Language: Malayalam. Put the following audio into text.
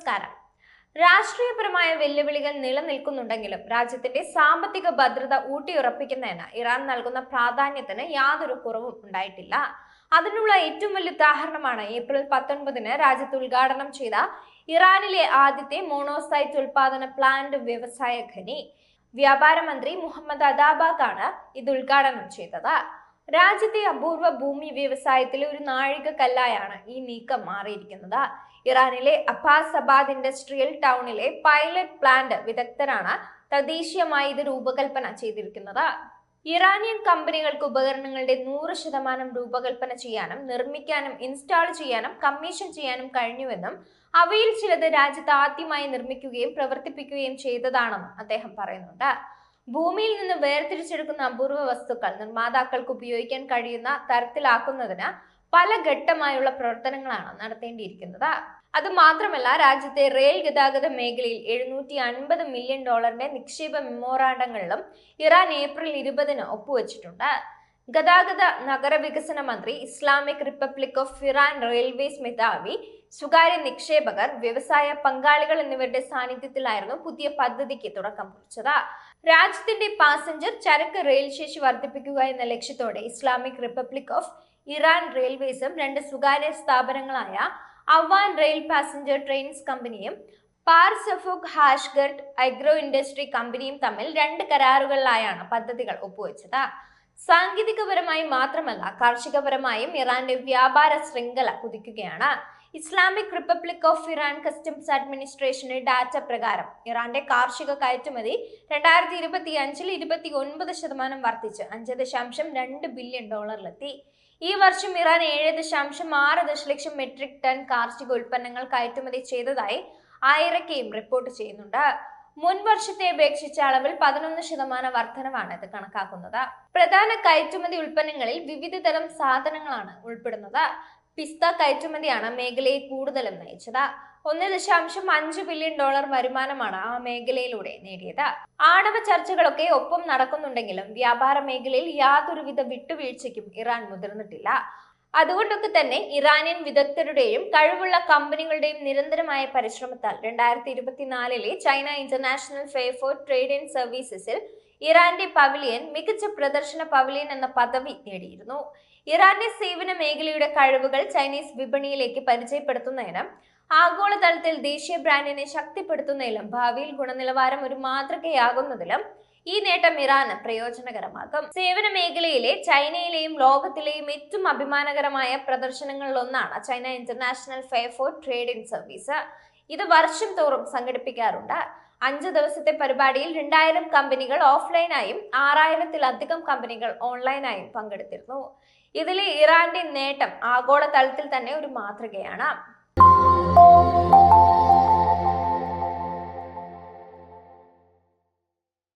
നമസ്കാരം. രാഷ്ട്രീയപരമായ വെല്ലുവിളികൾ നിലനിൽക്കുന്നുണ്ടെങ്കിലും രാജ്യത്തിന്റെ സാമ്പത്തിക ഭദ്രത ഊട്ടിയുറപ്പിക്കുന്നതിന് ഇറാൻ നൽകുന്ന പ്രാധാന്യത്തിന് യാതൊരു കുറവും ഉണ്ടായിട്ടില്ല. അതിനുള്ള ഏറ്റവും വലിയ ഉദാഹരണമാണ് ഏപ്രിൽ പത്തൊൻപതിന് രാജ്യത്ത് ഉദ്ഘാടനം ചെയ്ത ഇറാനിലെ ആദ്യത്തെ മോണോസൈറ്റ് ഉൽപാദന പ്ലാന്റ് വ്യവസായ ഖനി. വ്യാപാര മന്ത്രി മുഹമ്മദ് അദാബാഖാണ് ഇത് ഉദ്ഘാടനം ചെയ്തത്. രാജ്യത്തെ അപൂർവ ഭൂമി വ്യവസായത്തിലെ ഒരു നാഴികക്കല്ലായാണ് ഈ നീക്കം മാറിയിരിക്കുന്നത്. ഇറാനിലെ അബ്ബാസബാദ് ഇൻഡസ്ട്രിയൽ ടൗണിലെ പൈലറ്റ് പ്ലാന്റ് വിദഗ്ധരാണ് തദ്ദേശീയമായി ഇത് രൂപകൽപ്പന ചെയ്തിരിക്കുന്നത്. ഇറാനിയൻ കമ്പനികൾക്ക് ഉപകരണങ്ങളുടെ നൂറ് ശതമാനം രൂപകൽപ്പന ചെയ്യാനും നിർമ്മിക്കാനും ഇൻസ്റ്റാൾ ചെയ്യാനും കമ്മീഷൻ ചെയ്യാനും കഴിഞ്ഞുവെന്നും അവയിൽ ചിലത് രാജ്യത്ത് ആദ്യമായി നിർമ്മിക്കുകയും പ്രവർത്തിപ്പിക്കുകയും ചെയ്തതാണെന്നും അദ്ദേഹം പറയുന്നുണ്ട്. ഭൂമിയിൽ നിന്ന് വേർതിരിച്ചെടുക്കുന്ന അപൂർവ വസ്തുക്കൾ നിർമ്മാതാക്കൾക്ക് ഉപയോഗിക്കാൻ കഴിയുന്ന തരത്തിലാക്കുന്നതിന് പല ഘട്ടമായുള്ള പ്രവർത്തനങ്ങളാണ് നടത്തേണ്ടിയിരിക്കുന്നത്. അത് മാത്രമല്ല രാജ്യത്തെ റെയിൽ ഗതാഗത മേഖലയിൽ എഴുന്നൂറ്റി അൻപത് മില്യൺ ഡോളറിന്റെ നിക്ഷേപ മെമ്മോറാണ്ടങ്ങളിലും ഇറാൻ ഏപ്രിൽ ഇരുപതിന് ഒപ്പുവെച്ചിട്ടുണ്ട്. ഗതാഗത നഗരവികസന മന്ത്രി Islamic republic of Iran railways മേധാവി സ്വകാര്യ നിക്ഷേപകർ വ്യവസായ പങ്കാളികൾ എന്നിവരുടെ സാന്നിധ്യത്തിലായിരുന്നു പുതിയ പദ്ധതിക്ക് തുടക്കം കുറിച്ചത്. രാജ്യത്തിന്റെ പാസഞ്ചർ ചരക്ക് റെയിൽ ശേഷി വർദ്ധിപ്പിക്കുക എന്ന ലക്ഷ്യത്തോടെ ഇസ്ലാമിക് റിപ്പബ്ലിക് ഓഫ് ഇറാൻ റെയിൽവേസും രണ്ട് സ്വകാര്യ സ്ഥാപനങ്ങളായ അവാൻ റെയിൽ പാസഞ്ചർ ട്രെയിൻസ് കമ്പനിയും പാർസഫുക് ഹാഷ്ഗർട്ട് അഗ്രോ ഇൻഡസ്ട്രി കമ്പനിയും തമ്മിൽ രണ്ട് കരാറുകളിലായാണ് പദ്ധതികൾ ഒപ്പുവെച്ചത്. സാങ്കേതികപരമായി മാത്രമല്ല കാർഷികപരമായും ഇറാന്റെ വ്യാപാര ശൃംഖല കുതിക്കുകയാണ്. Islamic republic of Iran customs അഡ്മിനിസ്ട്രേഷന്റെ data പ്രകാരം ഇറാന്റെ കാർഷിക കയറ്റുമതി രണ്ടായിരത്തി ഇരുപത്തി അഞ്ചിൽ ഇരുപത്തി ഒൻപത് ശതമാനം വർദ്ധിച്ച് അഞ്ച് ദശാംശം രണ്ട് ബില്യൺ ഡോളറിലെത്തി. ഈ വർഷം ഇറാൻ ഏഴ് ദശാംശം ആറ് ദശലക്ഷം മെട്രിക് ടൺ കാർഷിക ഉൽപ്പന്നങ്ങൾ കയറ്റുമതി ചെയ്തതായി ആയിരക്കെയും റിപ്പോർട്ട് ചെയ്യുന്നുണ്ട്. മുൻ വർഷത്തെ അപേക്ഷിച്ച അളവിൽ പതിനൊന്ന് ശതമാനം വർധനവാണ് ഇത് കണക്കാക്കുന്നത്. പ്രധാന കയറ്റുമതി ഉൽപ്പന്നങ്ങളിൽ വിവിധ തരം സാധനങ്ങളാണ് ഉൾപ്പെടുന്നത്. പിസ്ത കയറ്റുമതിയാണ് മേഖലയെ കൂടുതലും നയിച്ചത്. ഒന്ന് ദശാംശം അഞ്ച് ബില്യൺ ഡോളർ വരുമാനമാണ് ആ മേഖലയിലൂടെ നേടിയത്. ആണവ ചർച്ചകളൊക്കെ ഒപ്പം നടക്കുന്നുണ്ടെങ്കിലും വ്യാപാര മേഖലയിൽ യാതൊരുവിധ വിട്ടുവീഴ്ചയ്ക്കും ഇറാൻ മുതിർന്നിട്ടില്ല. അതുകൊണ്ടൊക്കെ തന്നെ ഇറാനിയൻ വിദഗ്ധരുടെയും കഴിവുള്ള കമ്പനികളുടെയും നിരന്തരമായ പരിശ്രമത്താൽ രണ്ടായിരത്തി ഇരുപത്തിനാലിലെ China international fair for trade and സർവീസസിൽ ഇറാന്റെ പവിലിയൻ മികച്ച പ്രദർശന പവിലിയൻ എന്ന പദവി നേടിയിരുന്നു. ഇറാന്റെ സേവന മേഖലയുടെ കഴിവുകൾ ചൈനീസ് വിപണിയിലേക്ക് പരിചയപ്പെടുത്തുന്നതിനും ആഗോളതലത്തിൽ ദേശീയ ബ്രാൻഡിനെ ശക്തിപ്പെടുത്തുന്നതിലും ഭാവിയിൽ ഗുണനിലവാരം ഒരു മാതൃകയാകുന്നതിലും ഈ നേട്ടം ഇറാന് പ്രയോജനകരമാകും. സേവന മേഖലയിലെ ചൈനയിലെയും ലോകത്തിലെയും ഏറ്റവും അഭിമാനകരമായ പ്രദർശനങ്ങളിലൊന്നാണ് China international fair for trade in service. ഇത് വർഷം തോറും സംഘടിപ്പിക്കാറുണ്ട്. അഞ്ച് ദിവസത്തെ പരിപാടിയിൽ രണ്ടായിരം കമ്പനികൾ ഓഫ്ലൈനായും ആറായിരത്തിലധികം കമ്പനികൾ ഓൺലൈനായും പങ്കെടുത്തിരുന്നു. ഇതിലെ ഇറാന്റെ നേട്ടം ആഗോളതലത്തിൽ തന്നെ ഒരു മാതൃകയാണ്.